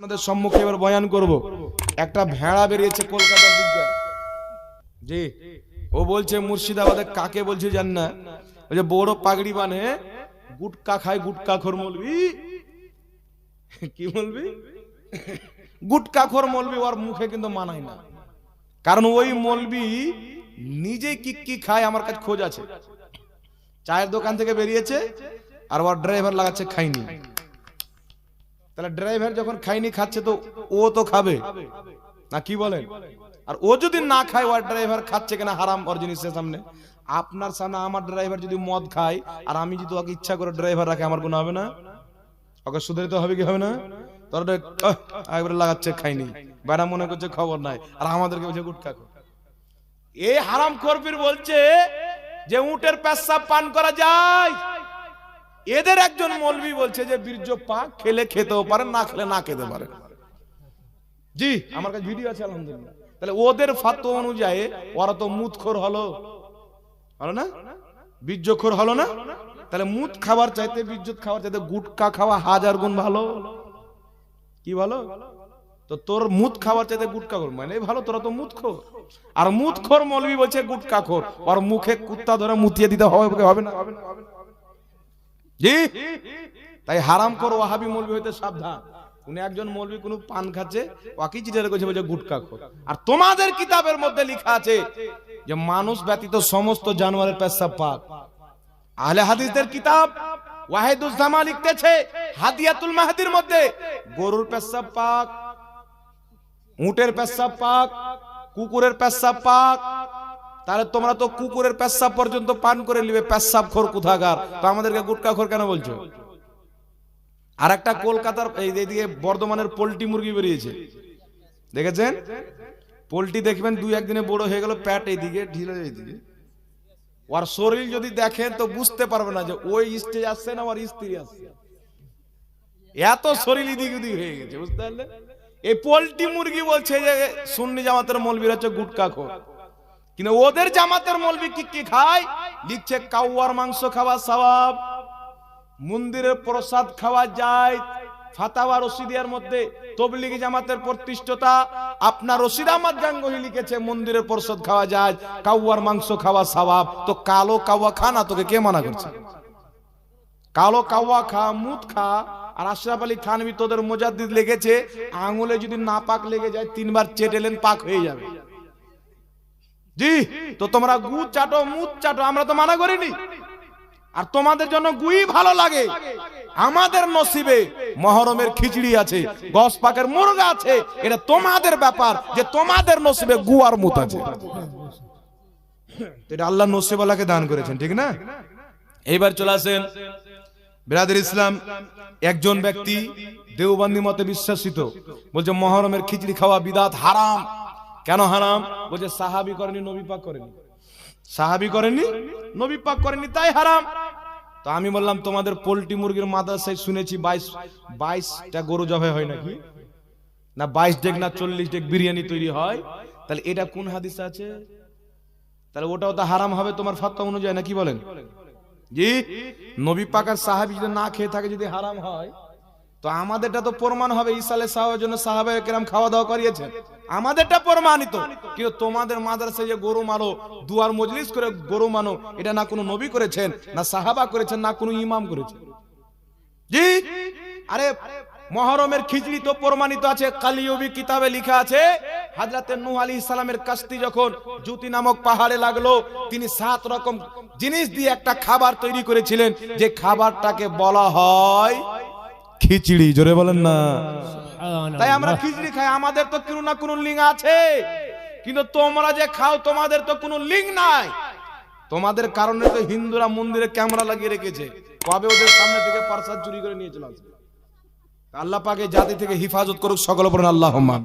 আপনাদের সম্মুখে এবার বয়ান করব। একটা ভেড়া বেরিয়েছে কলকাতার দিকে জি, ও বলছে, মুর্শিদাবাদে কাকে বলছে জান না? ওই যে বড় পাগড়ি বানে, গুটকা খায়, গুটকা খোর মলবি। কি বলবি? গুটকা খোর মলবি, ওর মুখে কিন্তু মানায় না। কারণ ওই মলবি নিজে কি কি খায়, আমার কাছে খোঁজ আছে। চায়ের দোকান থেকে বেরিয়েছে, আর ওর ড্রাইভার লাগাচ্ছে খাইনি। তাহলে ড্রাইভার যখন খাইনি, খাচ্ছে তো ও তো খাবে। না, কি বলেন? আর ও যদি না খায় ওর ড্রাইভার খাচ্ছে কেনা, হারাম ওর জিনিসের সামনে। আপনার সামনে আমার ড্রাইভার যদি মদ খায়, আর আমি যদি ওকে ইচ্ছা করে ড্রাইভার রাখে, আমার কোনো হবে না? ওকে সুধারিত হবে কি হবে না? তোর একবারে লাগাচ্ছে, খাইনি। বেড়া মনে করছে খবর নাই, আর আমাদেরকে বলছে গুটকা এই হারাম করবির বলছে যে, উটের পেশাব পান করা যায়। এদের একজন মলবি বলছে যে, বীর্য পাক, খেলে খেতেও পারে, না খেলে না খেতে পারে। জি, আমার কাছে ভিডিও আছে, আলহামদুলিল্লাহ। তাহলে ওদের ফাত অনুযায়ী ওরা তো মুতখোর হলো। হলো না? বীর্যখোর হলো না? তাহলে মুত খাবার চাইতে, বীর্যত খাবার চাইতে গুটকা খাওয়া হাজার গুণ ভালো। কি ভালো? তো তোর মুত খাবার চাইতে গুটকা খোর। মানে ভালো, তোরা তো মুত খোর আর মুত খোর মলবি বলছে গুটকা খোর। ওর মুখে কুত্তা ধরে মুতিয়ে দিতে হবে হবে না? জি? তাই হারাম কর ওয়াহাবি মৌলবি হইতে সাবধান। উনি একজন মৌলবি কোন পান খাচ্ছে ওয়াকি চিটারে কইছে বলছে গুটকা খোর। আর তোমাদের কিতাবের মধ্যে লেখা আছে যে মানুষ ব্যতীত সমস্ত জানোয়ারের পেশাব পাক আহলে হাদিসদের কিতাব ওয়াহিদুজ জামা লিখতেছে হাদিয়াতুল মাহদির মধ্যে। গরুর পেশাব পাক উটের পেশাব পাক কুকুরের পেশাব পাক তাহলে তোমরা তো কুকুরের পেশাব পর্যন্ত পান করে নিবে, পেশাব খোর কোথাকার? তো আমাদেরকে গুটকা খোর কেন বলছো? আর একটা কলকাতার এই এইদিকে বর্ধমানের পোল্ট্রি মুরগি বেরিয়েছে। দেখেছেন? পোল্ট্রি দেখবেন দুই একদিনে বড় হয়ে গেল, প্যাট এইদিকে, ঢিলে এইদিকে। ওর শরীর যদি দেখেন তো বুঝতে পারবে না যে ওই স্টেজ আসছে না ওর স্ত্রী আসছে। এত শরীর এদিক ওদিক হয়ে গেছে, বুঝতে পারলে? এই পোল্ট্রি মুরগি বলছে যে, সুন্নি জামাতের মলবির হচ্ছে গুটকা খোর। কিন্তু ওদের জামাতের মলবি কি কি খায়? লিখছে কাউয়ার মাংস খাওয়া সওয়াব মন্দিরের প্রসাদ খাওয়া যায়। ফাতাওয়া রশিদিয়ার মধ্যে তবলিগি জামাতের প্রতিষ্ঠতা। আপনার রশিদ আহমদ গাঙ্গুহি লিখেছে, মন্দিরের প্রসাদ খাওয়া যায় কাউয়ার মাংস খাওয়া সওয়াব তো কালো কাওয়া খা না, তোকে কে মানা করছে? কালো কাওয়া খা মুত খা। আর আশরাফ আলী থানবি তোদের মোজাদ্দিদ লেগেছে আঙুলে যদি না পাক লেগে যায়, তিনবার চেটেলেন, পাক হয়ে যাবে। জি, তো তোমরা গু চাটো মুদ চাটো, আমরা তো মানা করিনি। আর তোমাদের জন্য গুই ভালো লাগে। আমাদের নসিবে মহরমের খিচড়ি আছে গস পাকের মুরগা আছে, এটা তোমাদের ব্যাপার যে তোমাদের নসিবে গু আর মুত আছে। এটা আল্লাহ নসিবালাকে দান করেছেন, ঠিক না? এইবার চলে আসেন বিরাদের ইসলাম। একজন ব্যক্তি দেওবন্দি মতে বিশ্বাসিত, বলছে মহরমের খিচড়ি খাওয়া বিদাত হারাম। কেন হারাম? বলছে, সাহাবি করেনি, নবী পাক করেনি। সাহাবি করেনি, নবী পাক করেনি, তাই হারাম। তো আমি বললাম, তোমাদের পোল্ট্রি মুরগির মাদ্রাসায় শুনেছি, বাইশ, বাইশটা গরু জবাই হয় নাকি? না, বাইশ ডেক না, চল্লিশ ডেক বিরিয়ানি তৈরি হয়। তাহলে এটা কোন হাদিস আছে? তাহলে ওটাও তো হারাম হবে তোমার ফাত্তা অনুযায়ী না কি বলেন? জি, নবী পাকার সাহাবি যদি না খেয়ে থাকে, যদি হারাম হয়, তো আমাদেরটা তো প্রমাণ হবে ইসালে সাহাবের জন্য সাহাবে কেরাম খাওয়া দাওয়া করিয়েছেন। আমাদেরটা প্রমাণিত। কিন্তু তোমাদের মাদ্রাসায় যে গরু মারো, দুয়ার মজলিস করে গরু মানো, এটা না কোনো নবী করেছেন, না সাহাবা করেছেন, না কোনো ইমাম করেছেন। জি? আরে, মহরমের খিচড়ি তো প্রমাণিত আছে কালিয়বি কিতাবে লিখা আছে, হাজরাতে নূহ আলী ইসলামের কাস্তি যখন জুতি নামক পাহাড়ে লাগল, তিনি সাত রকম জিনিস দিয়ে একটা খাবার তৈরি করেছিলেন, যে খাবারটাকে বলা হয় খিচড়ি, জোরে বলেন না। তাই আমরা খিচড়ি খাই, আমাদের তো কোনো না কোনো লিঙ্ক আছে। কিন্তু তোমরা যে খাও, তোমাদের তো কোনো লিঙ্ক নাই। তোমাদের কারণে তো হিন্দুরা মন্দিরে ক্যামেরা লাগিয়ে রেখেছে। কবে ওদের সামনে থেকে পারসাদ চুরি করে নিয়ে চলে আসবে? আল্লাহ পাকে জাতি থেকে হিফাজত করুক সকল পড়েন আল্লাহ